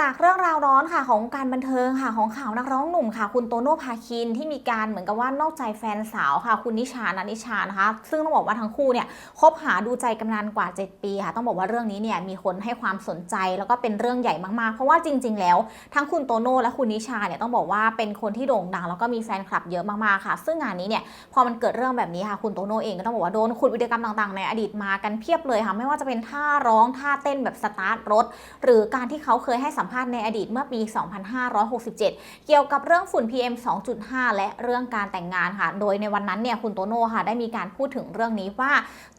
จากเรื่องราวร้อนค่ะของการบันเทิงค่ะของข่าวนักร้องหนุ่มค่ะ คุณโตโน่พาคินที่มีการเหมือนกับว่านอกใจแฟนสาวค่ะ คุณนิชานันนิชานะคะซึ่งต้องบอกว่าทั้งคู่เนี่ยคบหาดูใจกันนานกว่า 7 ปีค่ะ ต้องบอกว่าเรื่องนี้เนี่ยมีคนให้ความสนใจแล้วก็เป็นเรื่องใหญ่มากๆ เพราะว่าจริง ๆ แล้ว ทั้งคุณโตโน่และคุณนิชาเนี่ยต้องบอกว่าเป็นคนที่โด่งดัง แล้วก็มีแฟนคลับเยอะมากๆค่ะ ซึ่งงานนี้เนี่ยพอมันเกิดเรื่องแบบนี้ค่ะคุณโตโน่เองก็ต้องบอกว่าโดนขุดวิดีกรรมต่างๆ ในอดีตมากันเพียบเลยค่ะไม่ว่าจะเป็นท่าร้องท่าเต้นแบบสตาร์ทรถหรือการที่เขาเคยให้สัมภาษณ์ในอดีตเมื่อปี 2567 เกี่ยวกับเรื่องฝุ่น PM 2.5 และเรื่องการแต่งงานค่ะ โดยในวันนั้นเนี่ยคุณโตโน่ค่ะได้มีการพูดถึงเรื่องนี้ว่า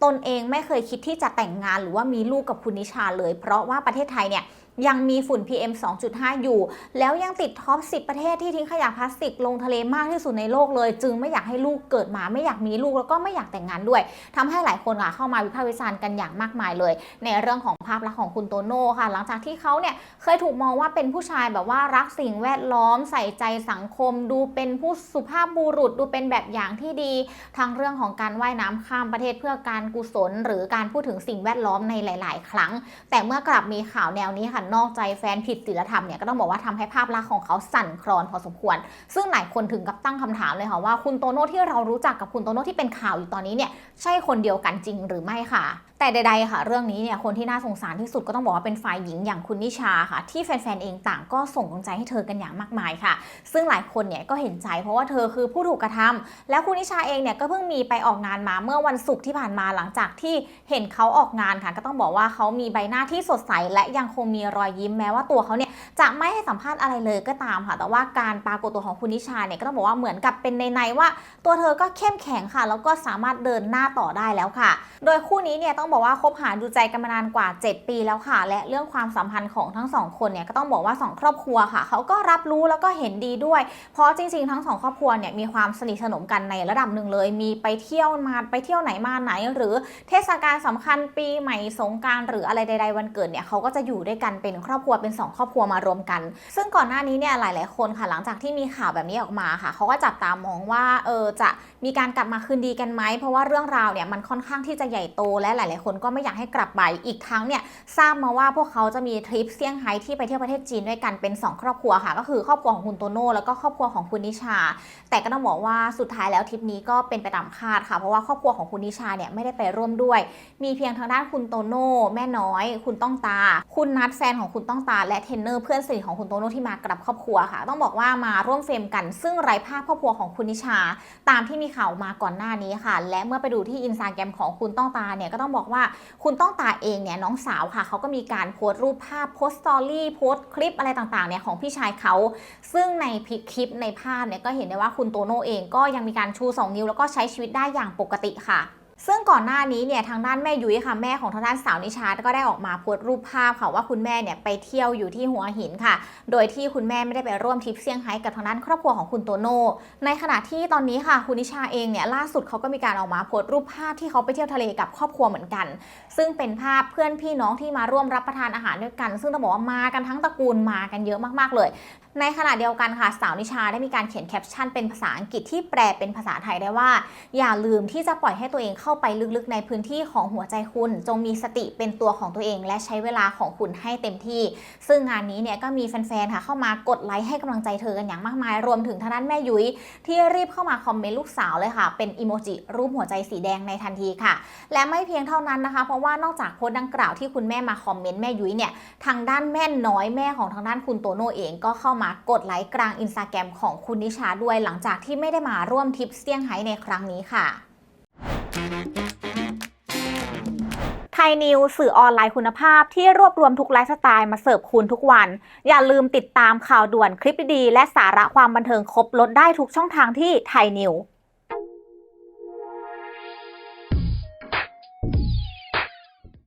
ตนเองไม่เคยคิดที่จะแต่งงานหรือว่ามีลูกกับคุณนิชาเลย เพราะว่าประเทศไทยเนี่ยยังมีฝุ่น PM 2.5 อยู่ แล้วยังติดท็อป 10 ประเทศที่ทิ้งขยะพลาสติกลงทะเลมากที่สุดในโลกเลย จึงไม่อยากให้ลูกเกิดมา ไม่อยากมีลูกแล้วก็ไม่อยากแต่งงานด้วยทำให้หลายคนค่ะเข้ามาวิพากษ์วิจารณ์กันอย่างมากมายเลย ในเรื่องของภาพลักษณ์ของคุณโตโน่ค่ะ หลังจากที่เขาเนี่ยเคยถูกมองว่าเป็นผู้ชายแบบว่ารักสิ่งแวดล้อมใส่ใจสังคม ดูเป็นผู้สุภาพบุรุษดูเป็นแบบอย่างที่ดีทั้งเรื่องของการว่ายน้ำข้ามประเทศเพื่อการกุศล หรือการพูดถึงสิ่งแวดล้อมในหลาย ๆ ครั้ง แต่เมื่อกลับมีข่าวแนวนี้ค่ะนอกใจแฟนผิดศีลธรรมเนี่ยก็ต้องบอกว่าทำให้ภาพลักษณ์ของเขาสั่นคลอนพอสมควร ซึ่งหลายคนถึงกับตั้งคำถามเลยค่ะว่าคุณโตโน่ที่เรารู้จักกับคุณโตโน่ที่เป็นข่าวอยู่ตอนนี้เนี่ยใช่คนเดียวกันจริงหรือไม่ค่ะแต่ใดๆค่ะ เรื่องนี้เนี่ยคนที่น่าสงสารที่สุดก็ต้องบอกว่าเป็นฝ่ายหญิงอย่างคุณนิชาค่ะ ที่แฟนๆเองต่างก็ส่งกำลังใจให้เธอกันอย่างมากมายค่ะ ซึ่งหลายคนเนี่ยก็เห็นใจเพราะว่าเธอคือผู้ถูกกระทำแล้วคุณนิชาเองเนี่ยก็เพิ่งมีไปออกงานมาเมื่อวันศุกร์ที่ผ่านมาหลังจากที่เห็นเขาออกงานค่ะ ก็ต้องบอกว่าเขามีใบหน้าที่สดใสและยังคงมีรอยยิ้มแม้ว่าตัวเขาเนี่ยจะไม่ให้สัมภาษณ์อะไรเลยก็ตามค่ะ แต่ว่าการปรากฏตัวของคุณนิชาเนี่ยก็ต้องบอกว่าเหมือนกับเป็นในๆว่า ตัวเธอก็เข้มแข็งค่ะ แล้วก็สามารถเดินหน้าต่อได้แล้วค่ะ โดยคู่นี้เนี่ยต้องบอกว่าคบหาดูใจกันมานานกว่า 7 ปีแล้วค่ะ และเรื่องความสัมพันธ์ของทั้งสองคนเนี่ยก็ต้องบอกว่า 2 ครอบครัวค่ะเขาก็รับรู้แล้วก็เห็นดีด้วย เพราะจริงๆ ทั้งสองครอบครัวเนี่ยมีความสนิทสนมกันในระดับหนึ่งเลย มีไปเที่ยวมาไปเที่ยวไหนมาไหน หรือเทศกาลสำคัญปีใหม่สงกรารหรืออะไรใด ๆ วันเกิดเนี่ยเขาก็จะอยู่ด้วยกันเป็นครอบครัวเป็นสองครอบครัวมารวมกัน ซึ่งก่อนหน้านี้เนี่ยหลาย ๆ คนค่ะหลังจากที่มีข่าวแบบนี้ออกมาค่ะเขาก็จับตามองว่าเออจะมีการกลับมาคืนดีกันไหมเพราะว่าเรื่องราวเนี่ยมันค่อนข้างที่จะใหญ่โตและหลายๆคนก็ไม่อยากให้กลับไปอีกทั้งเนี่ยทราบมาว่าพวกเขาจะมีทริปเซี่ยงไฮ้ที่ไปเที่ยวประเทศจีนด้วยกันเป็น 2 ครอบครัวค่ะ ก็คือครอบครัวของคุณโตโน่แล้วก็ครอบครัวของคุณนิชา แต่ก็ต้องบอกว่าสุดท้ายแล้วทริปนี้ก็เป็นไปตามคาดค่ะเพราะว่าครอบครัวของคุณนิชาเนี่ยไม่ได้ไปร่วมด้วย มีเพียงทางด้านคุณโตโน่แม่น้อย คุณต้องตา คุณนัดแฟนของคุณต้องตา และเทรนเนอร์เพื่อนสนิทของคุณโตโน่ที่มากับครอบครัวค่ะ ต้องบอกว่ามาร่วมเฟรมกัน ซึ่งไร้ภาพครอบครัวของคุณนิชา ตามที่มีข่าวมาก่อนหน้านี้ค่ะ และเมื่อไปดูที่อินสตาแกรมของคุณต้องตาเนี่ยก็ต้องบอกว่าคุณต้องตาเองเนี่ยน้องสาวค่ะเขาก็มีการโพสต์รูปภาพโพสต์สตอรี่โพสต์คลิปอะไรต่างๆเนี่ยของพี่ชายเขา ซึ่งในคลิปในภาพเนี่ยก็เห็นได้ว่าคุณโตโน่เองก็ยังมีการชู 2 นิ้วแล้วก็ใช้ชีวิตได้อย่างปกติค่ะ ซึ่งก่อนหน้านี้เนี่ยทางด้านแม่ยุ้ยค่ะแม่ของทางด้านสาวนิชาก็ได้ออกมาโพสต์รูปภาพค่ะว่าคุณแม่เนี่ยไปเที่ยวอยู่ที่หัวหินค่ะ โดยที่คุณแม่ไม่ได้ไปร่วมทริปเซี่ยงไฮ้กับทางด้านครอบครัวของคุณโตโน่ในขณะที่ตอนนี้ค่ะคุณนิชาเองเนี่ยล่าสุดเขาก็มีการออกมาโพสต์รูปภาพที่เขาไปเที่ยวทะเลกับครอบครัวเหมือนกัน ซึ่งเป็นภาพเพื่อนพี่น้องที่มาร่วมรับประทานอาหารด้วยกัน ซึ่งต้องบอกว่ามากันทั้งตระกูลมากันเยอะมากๆเลย ในขณะเดียวกันค่ะสาวนิชาได้มีการเขียนแคปชั่นเป็นภาษาอังกฤษที่แปลเป็นภาษาไทยได้ว่า อย่าลืมที่จะปล่อยให้ตัวเองเข้าไปลึกๆ ในพื้นที่ของหัวใจคุณ จงมีสติเป็นตัวของตัวเอง และใช้เวลาของคุณให้เต็มที่ ซึ่งงานนี้เนี่ยก็มีแฟนๆค่ะเข้ามากดไลค์ให้กำลังใจเธอกันอย่างมากมาย รวมถึงท่างด้นแม่ยุ้ยที่รีบเข้ามาคอมเมนต์ลูกสาวเลยค่ะเป็นอีโมจิรูปหัวใจสีแดงในทันทีค่ะ และไม่เพียงเท่านั้นนะคะ เพราะว่านอกจากโพสต์ดังกล่าวที่คุณแม่มาคอมเมนต์แม่ยุ้ยเนี่ยทางด้านแม่น้อยแม่ของทางด้านคุณโตโน่เองก็เข้ามากดไลค์กลางอินสตาแกรมของคุณนิชาด้วยหลังจากที่ไม่ได้มาร่วมทริปเซี่ยงไฮ้ในครั้งนี้ค่ะไทยนิวสื่อออนไลน์คุณภาพที่รวบรวมทุกไลฟ์สไตล์มาเสิร์ฟคุณทุกวัน อย่าลืมติดตามข่าวด่วนคลิปดีๆและสาระความบันเทิงครบลดได้ทุกช่องทางที่ไทยนิว